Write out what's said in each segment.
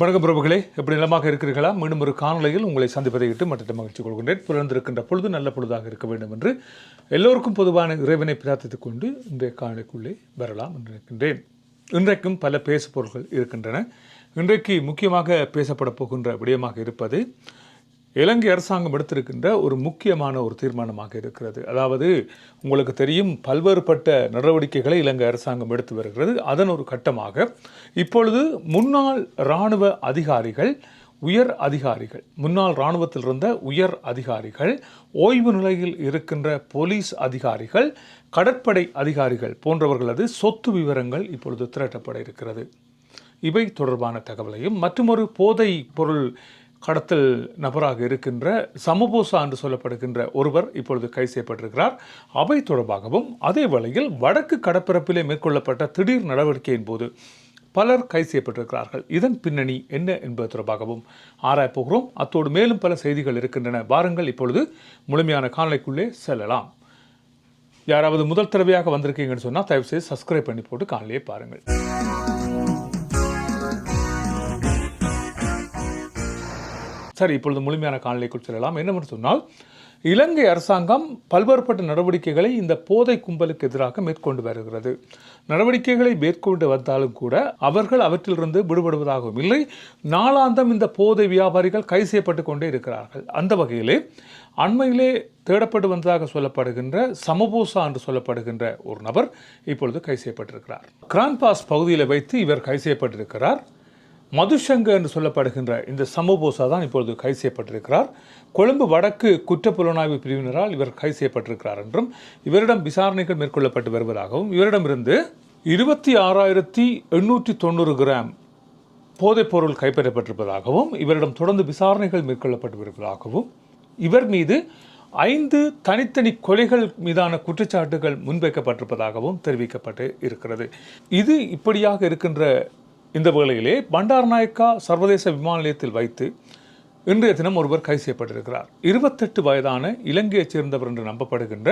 வணக்கம் பிரபுகளே. எப்படி நிலமாக இருக்கிறீர்களா? மீண்டும் ஒரு காணொலியில் உங்களை சந்திப்பதை விட்டு மற்ற மகிழ்ச்சி கொள்கின்றேன். பிறந்திருக்கின்ற பொழுது நல்ல பொழுதாக இருக்க வேண்டும் என்று எல்லோருக்கும் பொதுவான இறைவனை பிரார்த்தித்துக் கொண்டு இன்றைய காணொலிக்குள்ளே வரலாம் என்று நினைக்கின்றேன். இன்றைக்கும் பல பேசுபொருள்கள் இருக்கின்றன. இன்றைக்கு முக்கியமாக பேசப்பட போகின்ற விடயமாக இருப்பது இலங்கை அரசாங்கம் எடுத்திருக்கின்ற ஒரு முக்கியமான ஒரு தீர்மானமாக இருக்கிறது. அதாவது உங்களுக்கு தெரியும் பல்வேறுபட்ட நடவடிக்கைகளை இலங்கை அரசாங்கம் எடுத்து வருகிறது. அதன் ஒரு கட்டமாக இப்பொழுது முன்னாள் இராணுவ அதிகாரிகள் உயர் அதிகாரிகள் முன்னாள் இராணுவத்தில் இருந்த உயர் அதிகாரிகள் ஓய்வு நிலையில் இருக்கின்ற போலீஸ் அதிகாரிகள் கடற்படை அதிகாரிகள் போன்றவர்களது சொத்து விவரங்கள் இப்பொழுது திரட்டப்பட இருக்கிறது. இவை தொடர்பான தகவலையும் மற்றுமொரு போதை பொருள் கடத்தல் நபராக இருக்கின்ற சமபோசா என்று சொல்லப்படுகின்ற ஒருவர் இப்பொழுது கைது செய்யப்பட்டிருக்கிறார். அவை தொடர்பாகவும் அதே வேளையில் வடக்கு கடற்பரப்பிலே மேற்கொள்ளப்பட்ட திடீர் நடவடிக்கையின் போது பலர் கைது செய்யப்பட்டிருக்கிறார்கள். இதன் பின்னணி என்ன என்பது தொடர்பாகவும் ஆராயப்போகிறோம் அத்தோடு மேலும் பல செய்திகள் இருக்கின்றன. வாருங்கள் இப்பொழுது முழுமையான காணொலிக்குள்ளே செல்லலாம். யாராவது முதல் தடவையாக வந்திருக்கீங்கன்னு சொன்னால் தயவுசெய்து சப்ஸ்கிரைப் பண்ணி போட்டு காணொலியை பாருங்கள். சரி இப்பொழுது முழுமையான காணொலிக்குள் செல்லலாம். என்னவென்று சொன்னால் இலங்கை அரசாங்கம் பல்வேறுபட்ட நடவடிக்கைகளை இந்த போதை கும்பலுக்கு எதிராக மேற்கொண்டு வருகிறது. நடவடிக்கைகளை மேற்கொண்டு வந்தாலும் கூட அவர்கள் அவற்றிலிருந்து விடுபடுவதாகவும் இல்லை நாளாந்தம் இந்த போதை வியாபாரிகள் கை செய்யப்பட்டு கொண்டே இருக்கிறார்கள். அந்த வகையிலே அண்மையிலே தேடப்பட்டு வந்ததாக சொல்லப்படுகின்ற சமபோசா என்று சொல்லப்படுகின்ற ஒரு நபர் இப்பொழுது கை செய்யப்பட்டிருக்கிறார். கிரான்பாஸ் பகுதியில் வைத்து இவர் கை செய்யப்பட்டிருக்கிறார். மதுசங்கர் என்று சொல்லப்படுகின்ற இந்த சமபோசா தான் இப்பொழுது கைது செய்யப்பட்டிருக்கிறார். கொழும்பு வடக்கு குற்றப்புலனாய்வு பிரிவினரால் இவர் கைது செய்யப்பட்டிருக்கிறார் என்றும் இவரிடம் விசாரணைகள் மேற்கொள்ளப்பட்டு வருவதாகவும் இவரிடமிருந்து இருபத்தி ஆறாயிரத்தி எண்ணூற்றி தொண்ணூறு கிராம் போதைப்பொருள் கைப்பற்றப்பட்டிருப்பதாகவும் இவரிடம் தொடர்ந்து விசாரணைகள் மேற்கொள்ளப்பட்டு வருவதாகவும் இவர் மீது ஐந்து தனித்தனி கொலைகள் மீதான குற்றச்சாட்டுகள் முன்வைக்கப்பட்டிருப்பதாகவும் தெரிவிக்கப்பட்டு இருக்கிறது. இது இப்படியாக இருக்கின்ற இந்த வேளையிலே பண்டார்நாயக்கா சர்வதேச விமான நிலையத்தில் வைத்து இன்றைய தினம் ஒருவர் கைது செய்யப்பட்டிருக்கிறார். இருபத்தெட்டு வயதான இலங்கையைச் சேர்ந்தவர் என்று நம்பப்படுகின்ற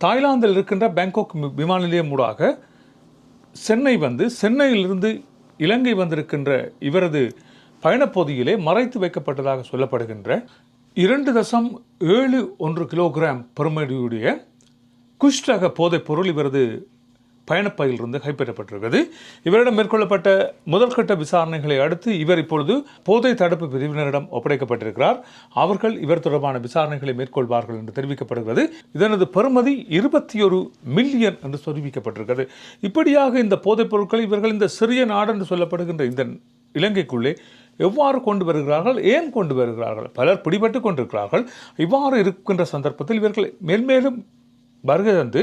தாய்லாந்தில் இருக்கின்ற பேங்காக் விமான நிலையம் ஊடாக சென்னை வந்து சென்னையிலிருந்து இலங்கை வந்திருக்கின்ற இவரது பயணப்பகுதியிலே மறைத்து வைக்கப்பட்டதாக சொல்லப்படுகின்ற இரண்டு தசம் ஏழு ஒன்று கிலோகிராம் பெருமதியுடைய குஷ்டக போதைப் பொருள் இவரது பயணப்பையிலிருந்து கைப்பற்றப்பட்டிருக்கிறது. இவரிடம் மேற்கொள்ளப்பட்ட முதல்கட்ட விசாரணைகளை அடுத்து இவர் இப்பொழுது போதை தடுப்பு பிரிவினரிடம் ஒப்படைக்கப்பட்டிருக்கிறார். அவர்கள் இவர் தொடர்பான விசாரணைகளை மேற்கொள்வார்கள் என்று தெரிவிக்கப்படுகிறது. இதனது பெறுமதி இருபத்தி ஒரு மில்லியன் என்று தெரிவிக்கப்பட்டிருக்கிறது இப்படியாக இந்த போதைப் பொருட்களை இவர்கள் இந்த சிறிய நாடு என்று சொல்லப்படுகின்ற இந்த இலங்கைக்குள்ளே எவ்வாறு கொண்டு வருகிறார்கள் ஏன் கொண்டு வருகிறார்கள் பலர் பிடிபட்டு கொண்டிருக்கிறார்கள் இவ்வாறு இருக்கின்ற சந்தர்ப்பத்தில் இவர்கள் மேல்மேலும் வருகை தந்து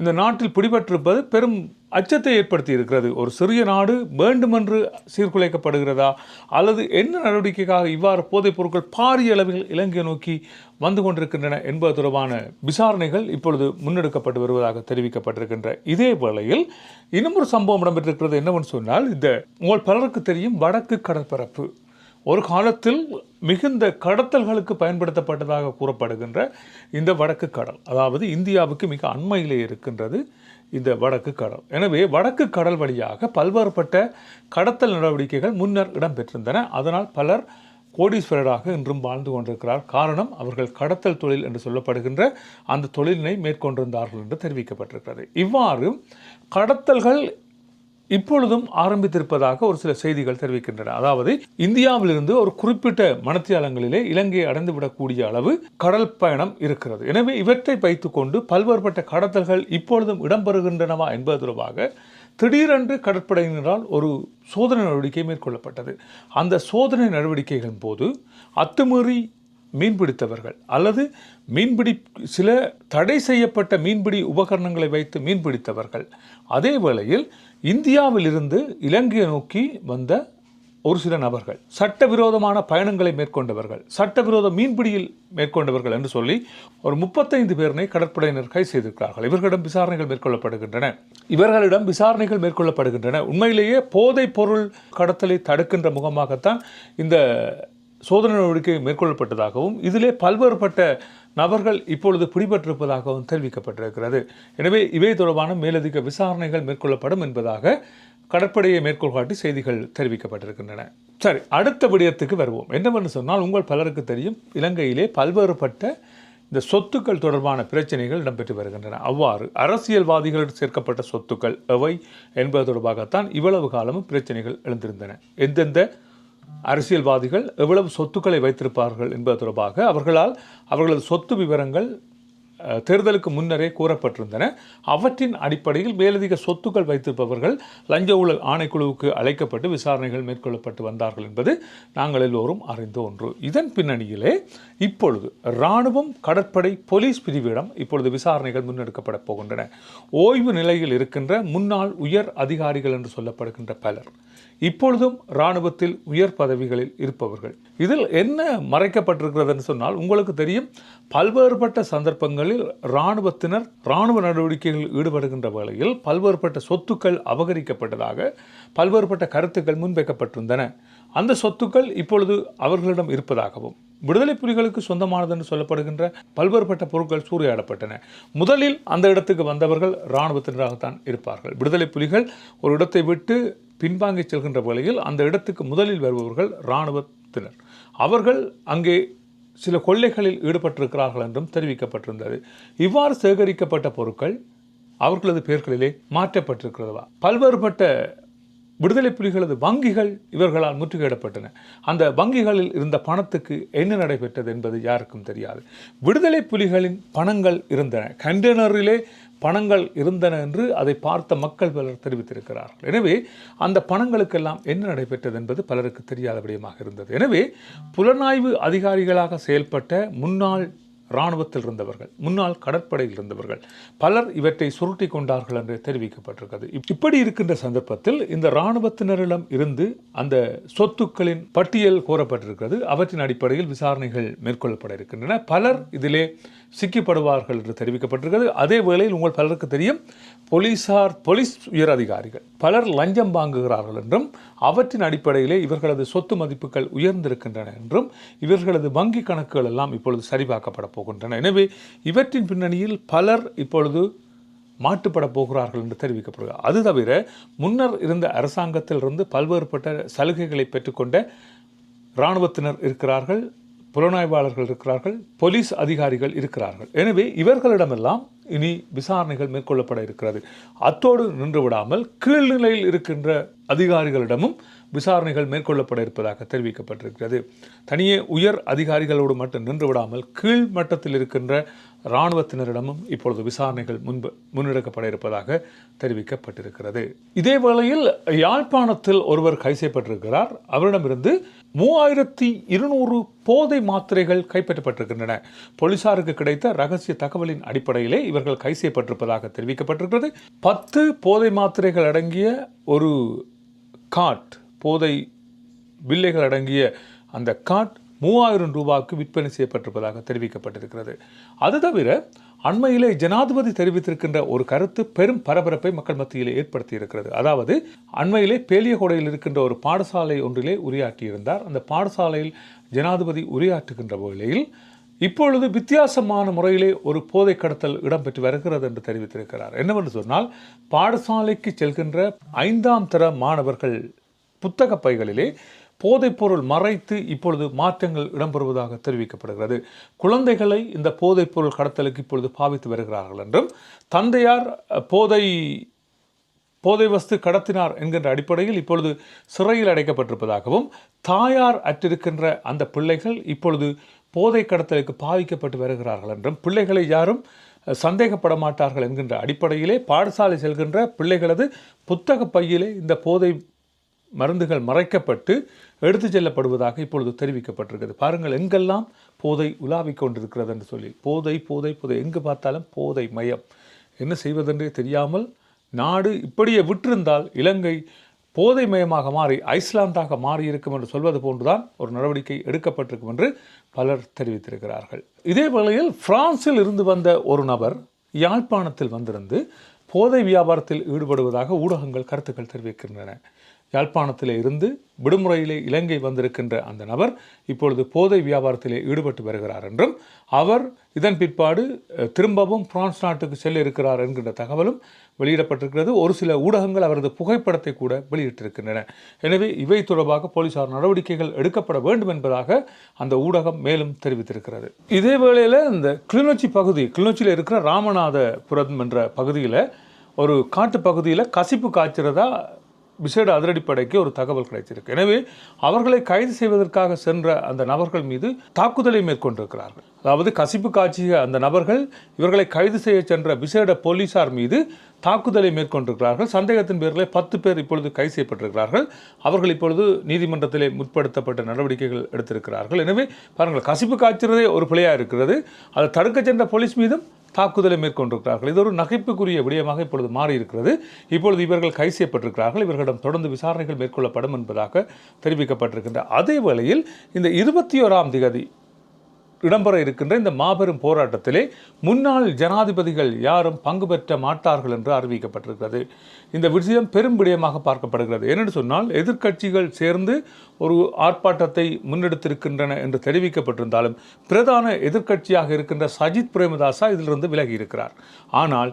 இந்த நாட்டில் பிடிபட்டிருப்பது பெரும் அச்சத்தை ஏற்படுத்தி இருக்கிறது. ஒரு சிறிய நாடு வேண்டுமென்று சீர்குலைக்கப்படுகிறதா? அல்லது என்ன நடவடிக்கைக்காக இவ்வாறு போதைப் பொருட்கள் பாரிய அளவில் இலங்கை நோக்கி வந்து கொண்டிருக்கின்றன என்பது தொடர்பான விசாரணைகள் இப்பொழுது முன்னெடுக்கப்பட்டு வருவதாக தெரிவிக்கப்பட்டிருக்கின்ற இதே வேளையில் இன்னும் ஒரு சம்பவம் இடம்பெற்றிருக்கிறது என்னவென்று சொன்னால் இந்த உங்கள் பலருக்கு தெரியும் வடக்கு கடற்பரப்பு. ஒரு காலத்தில் மிகுந்த கடத்தல்களுக்கு பயன்படுத்தப்பட்டதாக கூறப்படுகின்ற இந்த வடக்கு கடல் அதாவது இந்தியாவுக்கு மிக அண்மையிலே இருக்கின்றது இந்த வடக்கு கடல். எனவே வடக்கு கடல் வழியாக பல்வேறுபட்ட கடத்தல் நடவடிக்கைகள் முன்னர் இடம்பெற்றிருந்தன. அதனால் பலர் கோடீஸ்வரராக இன்றும் வாழ்ந்து கொண்டிருக்கிறார். காரணம் அவர்கள் கடத்தல் தொழில் என்று சொல்லப்படுகின்ற அந்த தொழிலினை மேற்கொண்டிருந்தார்கள் என்று தெரிவிக்கப்பட்டிருக்கிறது. இவ்வாறு கடத்தல்கள் இப்பொழுதும் ஆரம்பித்திருப்பதாக ஒரு சில செய்திகள் தெரிவிக்கின்றன. அதாவது இந்தியாவிலிருந்து ஒரு குறிப்பிட்ட மனத்தியாலங்களிலே இலங்கையை அடைந்துவிடக்கூடிய அளவு கடல் பயணம் இருக்கிறது. எனவே இவற்றை வைத்துக்கொண்டு பல்வேறுபட்ட கடத்தல்கள் இப்பொழுதும் இடம்பெறுகின்றனவா என்பது தொடர்பாக திடீரென்று கடற்படையினரால் ஒரு சோதனை நடவடிக்கை மேற்கொள்ளப்பட்டது. அந்த சோதனை நடவடிக்கைகளின் போது அத்துமீறி மீன்பிடித்தவர்கள். அல்லது மீன்பிடி சில தடை செய்யப்பட்ட மீன்பிடி உபகரணங்களை வைத்து மீன்பிடித்தவர்கள். அதே வேளையில் இந்தியாவிலிருந்து இலங்கையை நோக்கி வந்த ஒரு சில நபர்கள் சட்டவிரோதமான பயணங்களை மேற்கொண்டவர்கள் சட்டவிரோத மீன்பிடியில் மேற்கொண்டவர்கள் என்று சொல்லி ஒரு முப்பத்தைந்து பேரினை கடற்படையினர் கைது செய்திருக்கிறார்கள். இவர்களிடம் விசாரணைகள் மேற்கொள்ளப்படுகின்றன. இவர்களிடம் விசாரணைகள் மேற்கொள்ளப்படுகின்றன. உண்மையிலேயே போதைப் பொருள் கடத்தலை தடுக்கின்ற முகமாகத்தான் இந்த சோதனை நடவடிக்கை மேற்கொள்ளப்பட்டதாகவும் இதிலே பல்வேறுபட்ட நபர்கள் இப்பொழுது பிடிபட்டிருப்பதாகவும் தெரிவிக்கப்பட்டிருக்கிறது. எனவே இவை தொடர்பான மேலதிக விசாரணைகள் மேற்கொள்ளப்படும் என்பதாக கடற்படையை மேற்கோள் காட்டி செய்திகள் தெரிவிக்கப்பட்டிருக்கின்றன. சரி அடுத்த விடயத்துக்கு வருவோம். என்னவென்று சொன்னால் உங்கள் பலருக்கு தெரியும் இலங்கையிலே பல்வேறுபட்ட இந்த சொத்துக்கள் தொடர்பான பிரச்சனைகள் இடம்பெற்று வருகின்றன. அவ்வாறு அரசியல்வாதிகளிடம் சேர்க்கப்பட்ட சொத்துக்கள் எவை என்பது தொடர்பாகத்தான் இவ்வளவு காலமும் பிரச்சனைகள் எழுந்திருந்தன. எந்தெந்த அரசியல்வாதிகள் எவ்வளவு சொத்துக்களை வைத்திருப்பார்கள் என்பது தொடர்பாக அவர்களால் அவர்களது சொத்து விவரங்கள் தேர்தலுக்கு முன்னரே கூறப்பட்டிருந்தன. அவற்றின் அடிப்படையில் மேலதிக சொத்துக்கள் வைத்திருப்பவர்கள் லஞ்ச ஊழல் ஆணைக்குழுவுக்கு அழைக்கப்பட்டு விசாரணைகள் மேற்கொள்ளப்பட்டு வந்தார்கள் என்பது நாங்கள் எல்லோரும் அறிந்த ஒன்று. இதன் பின்னணியிலே இப்பொழுது இராணுவம் கடற்படை போலீஸ் பிரிவிடம் இப்பொழுது விசாரணைகள் முன்னெடுக்கப்பட போகின்றன. ஓய்வு நிலையில் இருக்கின்ற முன்னாள் உயர் அதிகாரிகள் என்று சொல்லப்படுகின்ற பலர் இப்பொழுதும் இராணுவத்தில் உயர் பதவிகளில் இருப்பவர்கள். இதில் என்ன மறைக்கப்பட்டிருக்கிறதுன்னு சொன்னால் உங்களுக்கு தெரியும் பல்வேறுபட்ட சந்தர்ப்பங்கள் சந்தர்ப்பங்களில் இராணுவத்தினர் இராணுவ நடவடிக்கைகளில் ஈடுபடுகின்ற வேளையில் பல்வேறுபட்ட சொத்துக்கள் அபகரிக்கப்பட்டதாக பல்வேறுபட்ட கருத்துக்கள் முன்வைக்கப்பட்டிருந்தன. அந்த சொத்துக்கள் இப்பொழுது அவர்களிடம் இருப்பதாகவும் விடுதலை புலிகளுக்கு சொந்தமானது என்று சொல்லப்படுகின்ற பல்வேறுபட்ட பொருட்கள் சூறையாடப்பட்டன. முதலில் அந்த இடத்துக்கு வந்தவர்கள் இராணுவத்தினராகத்தான் இருப்பார்கள். விடுதலை புலிகள் ஒரு இடத்தை விட்டு பின்வாங்கி செல்கின்ற வேளையில் அந்த இடத்துக்கு முதலில் வருபவர்கள் இராணுவத்தினர். அவர்கள் அங்கே சில கொள்ளைகளில் ஈடுபட்டிருக்கிறார்கள் என்றும் தெரிவிக்கப்பட்டிருந்தது. இவ்வாறு சேகரிக்கப்பட்ட பொருட்கள் அவர்களது பெயர்களிலே மாற்றப்பட்டிருக்கிறதா? பல்வேறுபட்ட விடுதலை புலிகளது வங்கிகள் இவர்களால் முற்றுகையிடப்பட்டன. அந்த வங்கிகளில் இருந்த பணத்துக்கு என்ன நடைபெற்றது என்பது யாருக்கும் தெரியாது. விடுதலை புலிகளின் பணங்கள் இருந்தன. கண்டெய்னரிலே பணங்கள் இருந்தன என்று அதை பார்த்த மக்கள் பலர் தெரிவித்திருக்கிறார்கள். எனவே அந்த பணங்களுக்கெல்லாம் என்ன நடைபெற்றது என்பது பலருக்கு தெரியாத விடயமாக இருந்தது. எனவே புலனாய்வு அதிகாரிகளாக செயல்பட்ட முன்னாள் இராணுவத்தில் இருந்தவர்கள் முன்னாள் கடற்படையில் இருந்தவர்கள் பலர் இவற்றை சுருட்டி கொண்டார்கள் என்று தெரிவிக்கப்பட்டிருக்கிறது. இப்படி இருக்கின்ற சந்தர்ப்பத்தில் இந்த இராணுவத்தினரிடம் இருந்து அந்த சொத்துக்களின் பட்டியல் கோரப்பட்டிருக்கிறது. அவற்றின் அடிப்படையில் விசாரணைகள் மேற்கொள்ளப்பட இருக்கின்றன. பலர் இதிலே சிக்கிப்படுவார்கள் என்று தெரிவிக்கப்பட்டிருக்கிறது. அதே வேளையில் உங்கள் பலருக்கு தெரியும் போலீசார் போலீஸ் உயர் அதிகாரிகள் பலர் லஞ்சம் வாங்குகிறார்கள் என்றும் அவற்றின் அடிப்படையிலே இவர்களது சொத்து மதிப்புகள் உயர்ந்திருக்கின்றன என்றும் இவர்களது வங்கி கணக்குகள் எல்லாம் இப்பொழுது சரிபார்க்கப்பட போகின்றன. எனவே இவற்றின் பின்னணியில் பலர் இப்பொழுது மாட்டுப்பட போகிறார்கள் என்று தெரிவிக்கப்படுகிறது. அது தவிர முன்னர் இருந்த அரசாங்கத்திலிருந்து பல்வேறுபட்ட சலுகைகளை பெற்றுக்கொண்ட இராணுவத்தினர் இருக்கிறார்கள் புலனாய்வாளர்கள் இருக்கிறார்கள் போலீஸ் அதிகாரிகள் இருக்கிறார்கள். எனவே இவர்களிடமெல்லாம் இனி விசாரணைகள் மேற்கொள்ளப்பட இருக்கிறது. அத்தோடு நின்று விடாமல் கீழ்நிலையில் இருக்கின்ற அதிகாரிகளிடமும் விசாரணைகள் மேற்கொள்ளப்பட இருப்பதாக தெரிவிக்கப்பட்டிருக்கிறது. தனியே உயர் அதிகாரிகளோடு மட்டும் நின்று விடாமல் கீழ் மட்டத்தில் இருக்கின்ற இராணுவத்தினரிடமும் இப்பொழுது விசாரணைகள் முன்பு முன்னெடுக்கப்பட இருப்பதாக தெரிவிக்கப்பட்டிருக்கிறது. இதே வேளையில் யாழ்ப்பாணத்தில் ஒருவர் கை செய்யப்பட்டிருக்கிறார். அவரிடமிருந்து மூவாயிரத்தி இருநூறு போதை மாத்திரைகள் கைப்பற்றப்பட்டிருக்கின்றன. போலீசாருக்கு கிடைத்த ரகசிய தகவலின் அடிப்படையிலே இவர்கள் கை செய்யப்பட்டிருப்பதாக தெரிவிக்கப்பட்டிருக்கிறது. பத்து போதை மாத்திரைகள் அடங்கிய ஒரு காட் போதை வில்லைகள் அடங்கிய அந்த காட் மூவாயிரம் ரூபாய்க்கு விற்பனை செய்யப்பட்டிருப்பதாக தெரிவிக்கப்பட்டிருக்கிறது. அது தவிர அண்மையிலே ஜனாதிபதி தெரிவித்திருக்கின்ற ஒரு கருத்து பெரும் பரபரப்பை மக்கள் மத்தியிலே ஏற்படுத்தி இருக்கிறது அதாவது அண்மையிலே பேலியகோடையில் இருக்கின்ற ஒரு பாடசாலை ஒன்றிலே உரையாற்றியிருந்தார். அந்த பாடசாலையில் ஜனாதிபதி உரையாற்றுகின்ற வேளையில் இப்பொழுது வித்தியாசமான முறையிலே ஒரு போதை கடத்தல் இடம்பெற்று வருகிறது என்று தெரிவித்திருக்கிறார். என்னவென்று சொன்னால் பாடசாலைக்கு செல்கின்ற ஐந்தாம் தர மாணவர்கள் புத்தக பைகளிலே போதைப்பொருள் மறைத்து இப்பொழுது மாற்றங்கள் இடம்பெறுவதாக தெரிவிக்கப்படுகிறது. குழந்தைகளை இந்த போதைப்பொருள் கடத்தலுக்கு இப்பொழுது பாவித்து வருகிறார்கள் என்றும் தந்தையார் போதை போதை வஸ்து கடத்தினார் என்கின்ற அடிப்படையில் இப்பொழுது சிறையில் அடைக்கப்பட்டிருப்பதாகவும் தாயார் அற்றிருக்கின்ற அந்த பிள்ளைகள் இப்பொழுது போதை கடத்தலுக்கு பாவிக்கப்பட்டு வருகிறார்கள் என்றும் பிள்ளைகளை யாரும் சந்தேகப்பட மாட்டார்கள் என்கின்ற அடிப்படையிலே பாடசாலை செல்கின்ற பிள்ளைகளது புத்தக பையிலே இந்த போதை மருந்துகள் மறைக்கப்பட்டு எடுத்துச் செல்லப்படுவதாக இப்பொழுது தெரிவிக்கப்பட்டிருக்கிறது. பாருங்கள் எங்கெல்லாம் போதை உலாவிக் கொண்டிருக்கிறது என்று சொல்லி போதை போதை போதை எங்கு பார்த்தாலும் போதை மயம். என்ன செய்வதென்றே தெரியாமல் நாடு இப்படியே விட்டிருந்தால் இலங்கை போதை மயமாக மாறி ஐஸ்லாந்தாக மாறியிருக்கும் என்று சொல்வது போன்றுதான் ஒரு நடவடிக்கை எடுக்கப்பட்டிருக்கும் என்று பலர் தெரிவித்திருக்கிறார்கள். இதே வேளையில் பிரான்சில் இருந்து வந்த ஒரு நபர் யாழ்ப்பாணத்தில் வந்திருந்து போதை வியாபாரத்தில் ஈடுபடுவதாக ஊடகங்கள் கருத்துக்கள் தெரிவிக்கின்றன. யாழ்ப்பாணத்திலே இருந்து விடுமுறையிலே இலங்கை வந்திருக்கின்ற அந்த நபர் இப்பொழுது போதை வியாபாரத்திலே ஈடுபட்டு வருகிறார் என்றும் அவர் இதன் பிற்பாடு திரும்பவும் பிரான்ஸ் நாட்டுக்கு செல்ல இருக்கிறார் என்கின்ற தகவலும் வெளியிடப்பட்டிருக்கிறது. ஒரு சில ஊடகங்கள் அவரது புகைப்படத்தை கூட வெளியிட்டிருக்கின்றன. எனவே இவை தொடர்பாக போலீசார் நடவடிக்கைகள் எடுக்கப்பட வேண்டும் என்பதாக அந்த ஊடகம் மேலும் தெரிவித்திருக்கிறது. இதே வேளையில் இந்த கிளிநொச்சி பகுதி கிளிநொச்சியில் இருக்கிற ராமநாதபுரம் என்ற பகுதியில் ஒரு காட்டு பகுதியில் கசிப்பு காய்ச்சிறதா விசேட அதிரடிப்படைக்கு ஒரு தகவல் கிடைத்திருக்கு. எனவே அவர்களை கைது செய்வதற்காக சென்ற அந்த நபர்கள் மீது தாக்குதலை மேற்கொண்டிருக்கிறார்கள். அதாவது கசிப்பு காட்சிய அந்த நபர்கள் இவர்களை கைது செய்ய சென்ற விசேட போலீசார் மீது தாக்குதலை மேற்கொண்டிருக்கிறார்கள். சந்தேகத்தின் பேரில் பத்து பேர் இப்பொழுது கைது செய்யப்பட்டிருக்கிறார்கள். அவர்கள் இப்பொழுது நீதிமன்றத்திலே முற்படுத்தப்பட்ட நடவடிக்கைகள் எடுத்திருக்கிறார்கள். எனவே பாருங்கள் கசிப்பு காய்ச்சிறதே ஒரு பிழையாக இருக்கிறது. அதை தடுக்க சென்ற போலீஸ் மீதும் தாக்குதலை மேற்கொண்டிருக்கிறார்கள். இது ஒரு நகைப்புக்குரிய விடயமாக இப்பொழுது மாறி இருக்கிறது இப்பொழுது இவர்கள் கைது செய்யப்பட்டிருக்கிறார்கள். இவர்களிடம் தொடர்ந்து விசாரணைகள் மேற்கொள்ளப்படும் என்பதாக தெரிவிக்கப்பட்டிருக்கின்ற அதே வேளையில் இந்த இருபத்தி ஓராம் திகதி இடம்பெற இருக்கின்ற இந்த மாபெரும் போராட்டத்திலே முன்னாள் ஜனாதிபதிகள் யாரும் பங்கு பெற்ற மாட்டார்கள் என்று அறிவிக்கப்பட்டிருக்கிறது. இந்த விஷயம் பெரும் விடயமாக பார்க்கப்படுகிறது. ஏனென்று சொன்னால் எதிர்க்கட்சிகள் சேர்ந்து ஒரு ஆர்ப்பாட்டத்தை முன்னெடுத்திருக்கின்றன என்று தெரிவிக்கப்பட்டிருந்தாலும் பிரதான எதிர்க்கட்சியாக இருக்கின்ற சஜித் பிரேமதாசா இதிலிருந்து விலகி இருக்கிறார் ஆனால்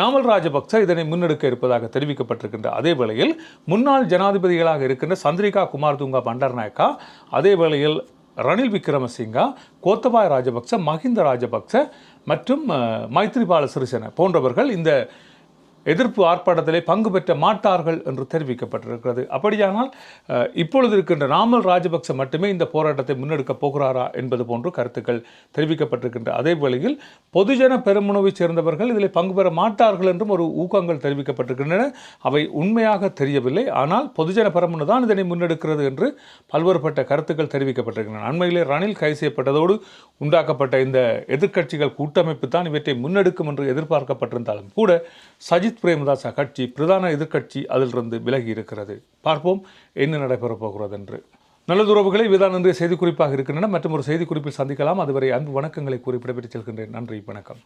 நாமல் ராஜபக்ச இதனை முன்னெடுக்க இருப்பதாக தெரிவிக்கப்பட்டிருக்கின்ற அதே வேளையில் முன்னாள் ஜனாதிபதிகளாக இருக்கின்ற சந்திரிகா குமார் துங்கா பண்டர்நாயக்கா அதே வேளையில் ரணில் விக்ரமசிங்கா கோத்தபாய ராஜபக்ச மஹிந்த ராஜபக்ச மற்றும் மைத்ரிபால சிறிசேன போன்றவர்கள் இந்த எதிர்ப்பு ஆர்ப்பாட்டத்திலே பங்கு பெற்ற மாட்டார்கள் என்று தெரிவிக்கப்பட்டிருக்கிறது. அப்படியானால் இப்பொழுது இருக்கின்ற நாமல் ராஜபக்ச மட்டுமே இந்த போராட்டத்தை முன்னெடுக்கப் போகிறாரா என்பது போன்று கருத்துக்கள் தெரிவிக்கப்பட்டிருக்கின்ற அதே வேளையில் பொதுஜன பெருமனவைச் சேர்ந்தவர்கள் இதில் பங்கு பெற மாட்டார்கள் என்றும் ஒரு ஊக்கங்கள் தெரிவிக்கப்பட்டிருக்கின்றன. அவை உண்மையாக தெரியவில்லை. ஆனால் பொதுஜன பெருமனு தான் இதனை முன்னெடுக்கிறது என்று பல்வேறுபட்ட கருத்துக்கள் தெரிவிக்கப்பட்டிருக்கின்றன. அண்மையிலே ரணில் கைது செய்யப்பட்டதோடு உண்டாக்கப்பட்ட இந்த எதிர்க்கட்சிகள் கூட்டமைப்பு தான் இவற்றை முன்னெடுக்கும் என்று எதிர்பார்க்கப்பட்டிருந்தாலும் கூட சஜித் பிரேமதாச கட்சி பிரதான எதிர்க்கட்சி அதிலிருந்து விலகி இருக்கிறது. பார்ப்போம் என்ன நடைபெறப் போகிறது என்று. நல்லதுறவுகளை உறவுகளை இன்றைய செய்திக்குறிப்பாக இருக்கின்றன. மற்றும் ஒரு செய்திக்குறிப்பில் சந்திக்கலாம். அதுவரை அன்பு வணக்கங்களை கூறி விடைபெற்று செல்கின்றேன். நன்றி வணக்கம்.